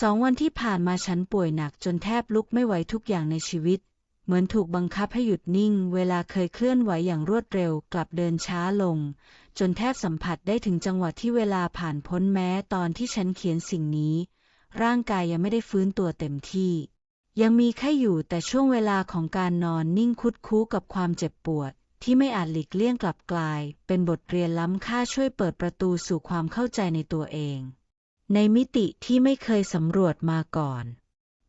สองวันที่ผ่านมาฉันป่วยหนักจนแทบลุกไม่ไหวทุกอย่างในชีวิต เหมือนถูกบังคับให้หยุดนิ่ง เวลาเคยเคลื่อนไหวอย่างรวดเร็วกลับเดินช้าลง จนแทบสัมผัสได้ถึงจังหวะที่เวลาผ่านพ้นแม้ตอนที่ฉันเขียนสิ่งนี้ ร่างกายยังไม่ได้ฟื้นตัวเต็มที่ ยังมีแค่อยู่แต่ช่วงเวลาของการนอนนิ่งคุดคู้กับความเจ็บปวด ที่ไม่อาจหลีกเลี่ยงกลับกลาย เป็นบทเรียนล้ำค่าช่วยเปิดประตูสู่ความเข้าใจในตัวเอง ในมิติที่ไม่เคยสำรวจมาก่อน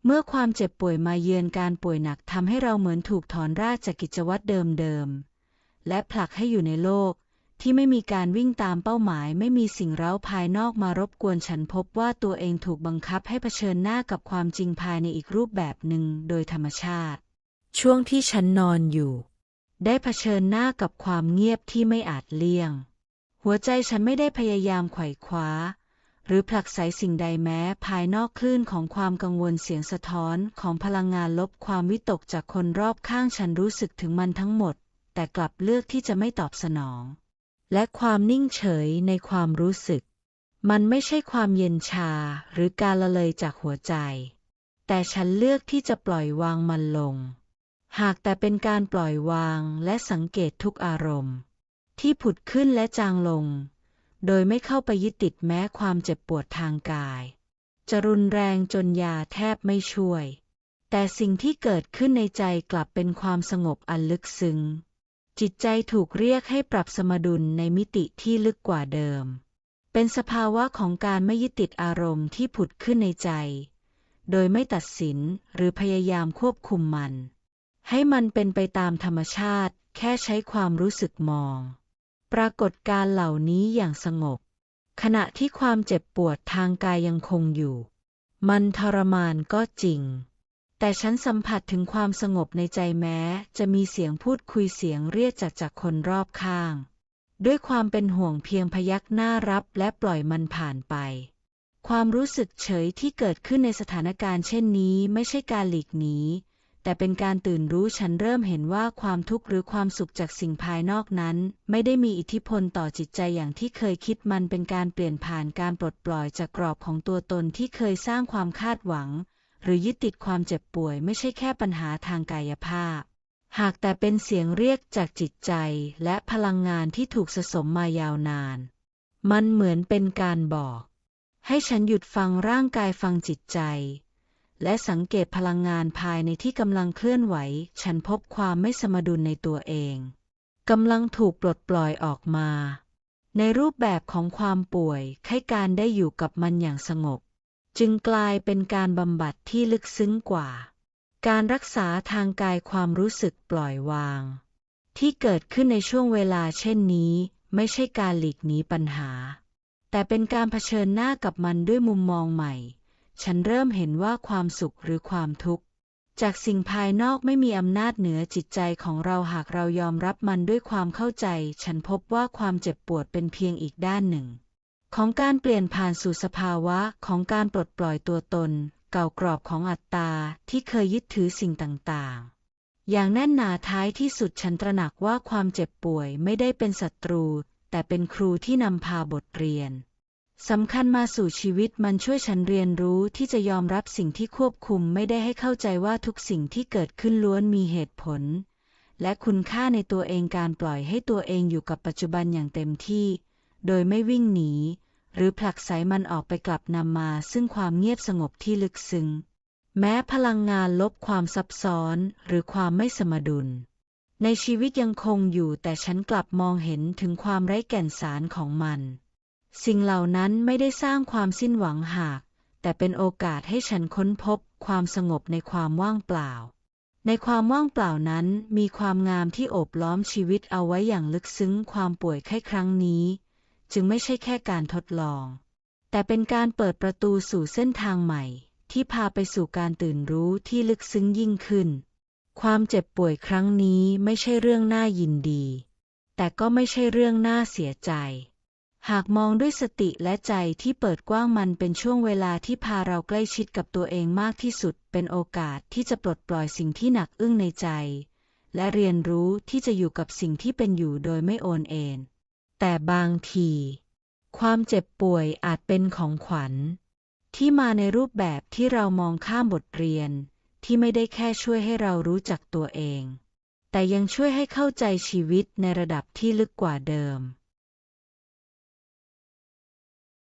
เมื่อความเจ็บป่วยมาเยือนการป่วยหนักทำให้เราเหมือนถูกถอนรากจากกิจวัตรเดิมๆ และผลักให้อยู่ในโลกที่ไม่มีการวิ่งตามเป้าหมาย ไม่มีสิ่งเร้าภายนอกมารบกวนฉันพบว่าตัวเองถูกบังคับให้เผชิญหน้ากับความจริงภายในอีกรูปแบบหนึ่งโดยธรรมชาติ ช่วงที่ฉันนอนอยู่ ได้เผชิญหน้ากับความเงียบที่ไม่อาจเลี่ยง หัวใจฉันไม่ได้พยายามไขว่คว้า หรือผลักไสสิ่งใดแม้ภายนอกคลื่นของความกังวลเสียงสะท้อนของพลังงานลบความวิตกจากคนรอบข้างฉันรู้สึกถึงมันทั้งหมด แต่กลับเลือกที่จะไม่ตอบสนอง และความนิ่งเฉยในความรู้สึก มันไม่ใช่ความเย็นชาหรือการละเลยจากหัวใจ แต่ฉันเลือกที่จะปล่อยวางมันลง หากแต่เป็นการปล่อยวางและสังเกตทุกอารมณ์ ที่ผุดขึ้นและจางลง โดยไม่เข้าไปยึดติดแม้ความเจ็บปวดทางกาย จะรุนแรงจนยาแทบไม่ช่วย แต่สิ่งที่เกิดขึ้นในใจกลับเป็นความสงบอันลึกซึ้ง จิตใจถูกเรียกให้ปรับสมดุลในมิติที่ลึกกว่าเดิม เป็นสภาวะของการไม่ยึดติดอารมณ์ที่ผุดขึ้นในใจ โดยไม่ตัดสินหรือพยายามควบคุมมัน ให้มันเป็นไปตามธรรมชาติแค่ใช้ความรู้สึกมอง ปรากฏการเหล่านี้อย่างสงบ ขณะที่ความเจ็บปวดทางกายยังคงอยู่ มันทรมานก็จริง แต่ฉันสัมผัสถึงความสงบในใจแม้ จะมีเสียงพูดคุยเสียงเรียกจากจากคนรอบข้าง ด้วยความเป็นห่วงเพียงพยักหน้ารับและปล่อยมันผ่านไปความรู้สึกเฉยที่เกิดขึ้นในสถานการณ์เช่นนี้ไม่ใช่การหลีกหนี แต่เป็นการตื่นรู้ฉันเริ่มเห็นว่าความทุกข์หรือความสุขจากสิ่งภายนอกนั้น ไม่ได้มีอิทธิพลต่อจิตใจอย่างที่เคยคิดมันเป็นการเปลี่ยนผ่านการปลดปล่อยจากกรอบของตัวตนที่เคยสร้างความคาดหวัง หรือยึดติดความเจ็บป่วยไม่ใช่แค่ปัญหาทางกายภาพ หากแต่เป็นเสียงเรียกจากจิตใจและพลังงานที่ถูกสะสมมายาวนาน มันเหมือนเป็นการบอก ให้ฉันหยุดฟังร่างกายฟังจิตใจ และสังเกตพลังงานภายในที่กำลังเคลื่อนไหว ฉันพบความไม่สมดุลในตัวเองกำลังถูกปลดปล่อยออกมา ในรูปแบบของความป่วยให้การได้อยู่กับมันอย่างสงบ จึงกลายเป็นการบำบัดที่ลึกซึ้งกว่า การรักษาทางกายความรู้สึกปล่อยวาง ที่เกิดขึ้นในช่วงเวลาเช่นนี้ ไม่ใช่การหลีกหนีปัญหา แต่เป็นการเผชิญหน้ากับมันด้วยมุมมองใหม่ ฉันเริ่มเห็นว่าความสุขหรือความทุกข์ จากสิ่งภายนอกไม่มีอำนาจเหนือจิตใจของเราหากเรายอมรับมันด้วยความเข้าใจ ฉันพบว่าความเจ็บปวดเป็นเพียงอีกด้านหนึ่ง ของการเปลี่ยนผ่านสู่สภาวะของการปลดปล่อยตัวตน เก่ากรอบของอัตตาที่เคยยึดถือสิ่งต่างๆอย่างแน่นหนาท้ายที่สุดฉันตระหนักว่าความเจ็บป่วยไม่ได้เป็นศัตรู แต่เป็นครูที่นำพาบทเรียน สำคัญมาสู่ชีวิตมันช่วยฉันเรียนรู้ที่จะยอมรับสิ่งที่ควบคุมไม่ได้ให้เข้าใจว่าทุกสิ่งที่เกิดขึ้นล้วนมีเหตุผล และคุณค่าในตัวเองการปล่อยให้ตัวเองอยู่กับปัจจุบันอย่างเต็มที่ โดยไม่วิ่งหนี หรือผลักไสมันออกไปกลับนำมาซึ่งความเงียบสงบที่ลึกซึ้งแม้พลังงานลบความซับซ้อนหรือความไม่สมดุล ในชีวิตยังคงอยู่แต่ฉันกลับมองเห็นถึงความไร้แก่นสารของมัน สิ่งเหล่านั้นไม่ได้สร้างความสิ้นหวังหาก แต่เป็นโอกาสให้ฉันค้นพบความสงบในความว่างเปล่า ในความว่างเปล่านั้นมีความงามที่โอบล้อมชีวิตเอาไว้อย่างลึกซึ้งความป่วยไข้ครั้งนี้ จึงไม่ใช่แค่การทดลอง แต่เป็นการเปิดประตูสู่เส้นทางใหม่ ที่พาไปสู่การตื่นรู้ที่ลึกซึ้งยิ่งขึ้น ความเจ็บป่วยครั้งนี้ไม่ใช่เรื่องน่ายินดี แต่ก็ไม่ใช่เรื่องน่าเสียใจ หากมองด้วยสติและใจที่เปิดกว้างมันเป็นช่วงเวลาที่พาเราใกล้ชิดกับตัวเองมากที่สุด เป็นโอกาสที่จะปลดปล่อยสิ่งที่หนักอึ้งในใจ และเรียนรู้ที่จะอยู่กับสิ่งที่เป็นอยู่โดยไม่โอนเอ็นแต่บางที ความเจ็บป่วยอาจเป็นของขวัญ ที่มาในรูปแบบที่เรามองข้ามบทเรียน ที่ไม่ได้แค่ช่วยให้เรารู้จักตัวเอง แต่ยังช่วยให้เข้าใจชีวิตในระดับที่ลึกกว่าเดิม